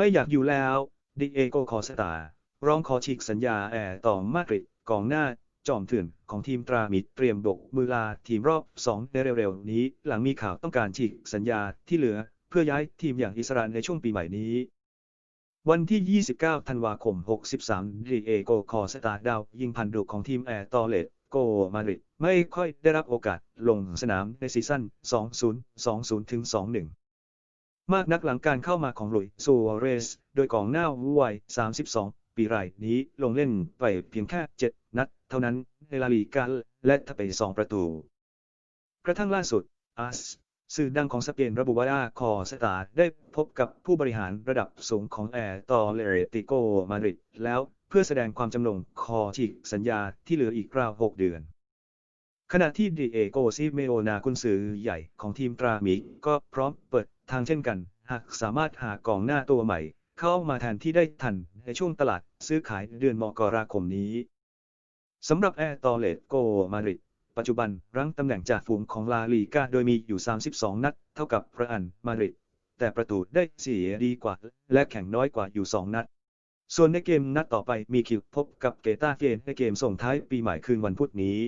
ไม่อยากอยู่แล้วดิเอโกคอสตาร้องขอฉีกสัญญาแอร์ต่อมาดริดกองหน้าจอมเถื่อนของทีมตรามิดเตรียมบกมือลาทีมรอบ 2 ในเร็วๆนี้ หลังมีข่าวต้องการฉีกสัญญาที่เหลือ เพื่อย้ายทีมอย่างอิสราเอลในช่วงปีใหม่นี้ วันที่ 29 ธันวาคม 63ดิเอโกคอสตาดาวยิงพันดุของทีมแอร์ตอเลตโกมาดริดไม่ค่อยได้รับโอกาสลงสนามในซีซั่น 2020-21 มากนักหลังการเข้ามาของหลุยส์ซูอาเรส โดยกองหน้าวัย 32 ปีรายนี้ลงเล่นไปเพียงแค่ 7 นัด เท่านั้นในลาลีกาและทำไป 2 ประตู กระทั่งล่าสุดอาสสื่อดังของสเปนระบุว่าคอสตาได้พบกับผู้บริหารระดับสูงของแอร์ตอเลติโกมาดริดแล้วเพื่อแสดงความจำนงคอฉีกสัญญาที่เหลืออีกราว 6 เดือน ขณะที่ดิเอโกซิเมโอนากุนซือใหญ่ของทีมตรามิกก็พร้อมเปิด ทางเช่นกัน หากสามารถหากองหน้าตัวใหม่ เข้ามาแทนที่ได้ทันในช่วงตลาดซื้อขายเดือนมกราคมนี้สำหรับแอร์ตอเลตโกมาริดปัจจุบันรั้งตำแหน่งจ่าฝูงของลาลีกาโดยมีอยู่ 32 นัด เท่ากับพระอันมาริดแต่ประตูได้เสียดีกว่า และแข่งน้อยกว่าอยู่ 2 นัด ส่วนในเกมนัดต่อไปมีคิวพบกับเกตาเฟนในเกมส่งท้ายปีใหม่คืนวันพุธนี้